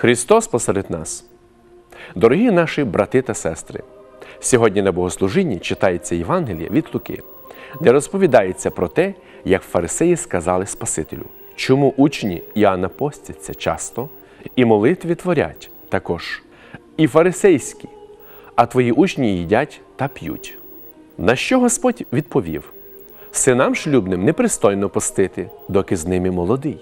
Христос посеред нас. Дорогі наші брати та сестри, сьогодні на богослужінні читається Євангеліє від Луки, де розповідається про те, як фарисеї сказали Спасителю, чому учні Іоанна постяться часто і молитві творять також, і фарисейські, а твої учні їдять та п'ють. На що Господь відповів: Синам шлюбним непристойно постити, доки з ними молодий.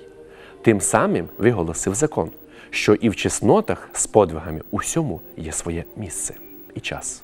Тим самим виголосив закон, що і в чеснотах з подвигами усьому є своє місце і час.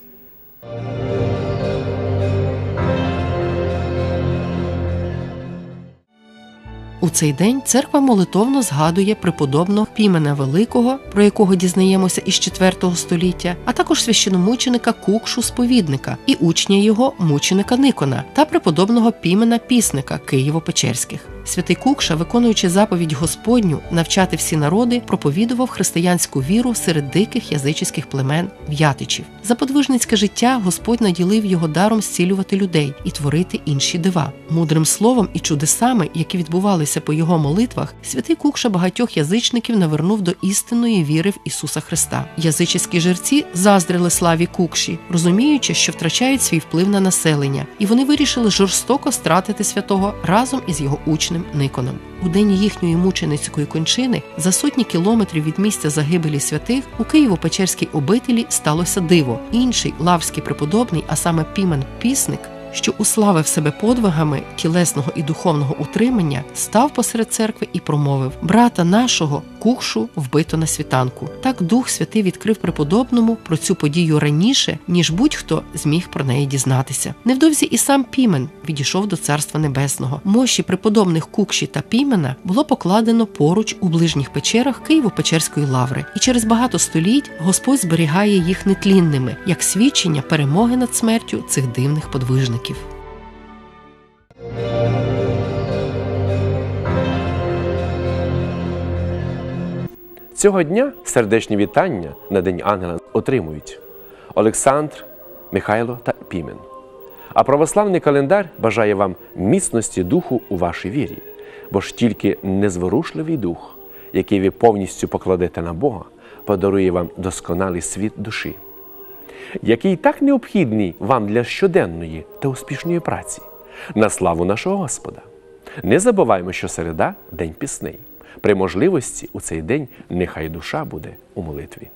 У цей день церква молитовно згадує преподобного Пімена Великого, про якого дізнаємося із IV століття, а також священомученика Кукшу Сповідника і учня його мученика Никона та преподобного Пімена Пісника Києво-Печерських. Святий Кукша, виконуючи заповідь Господню навчати всі народи, проповідував християнську віру серед диких язичських племен в'ятичів. За подвижницьке життя Господь наділив його даром зцілювати людей і творити інші дива. Мудрим словом і чудесами, які відбувалися по його молитвах, святий Кукша багатьох язичників навернув до істинної віри в Ісуса Христа. Язичські жерці заздрили славі Кукші, розуміючи, що втрачають свій вплив на населення, і вони вирішили жорстоко стратити святого разом із його учнем Никоном. У день їхньої мученицької кончини за сотні кілометрів від місця загибелі святих у Києво-Печерській обителі сталося диво. Інший лавський преподобний, а саме Пімен Пісник, що уславив себе подвигами тілесного і духовного утримання, став посеред церкви і промовив: Брата нашого кукшу вбито на світанку. Так Дух Святий відкрив преподобному про цю подію раніше, ніж будь-хто зміг про неї дізнатися. Невдовзі і сам Пімен відійшов до царства небесного. Мощі преподобних кукші та Пімена було покладено поруч у ближніх печерах Києво-Печерської лаври, і через багато століть Господь зберігає їх нетлінними як свідчення перемоги над смертю цих дивних подвижників. Цього дня сердечні вітання на День Ангела отримують Олександр, Михайло та Пімен. А православний календар бажає вам міцності духу у вашій вірі, бо ж тільки незворушливий дух, який ви повністю покладете на Бога, подарує вам досконалий світ душі, який так необхідний вам для щоденної та успішної праці, на славу нашого Господа. Не забуваємо, що середа день пісний. При можливості у цей день нехай душа буде у молитві.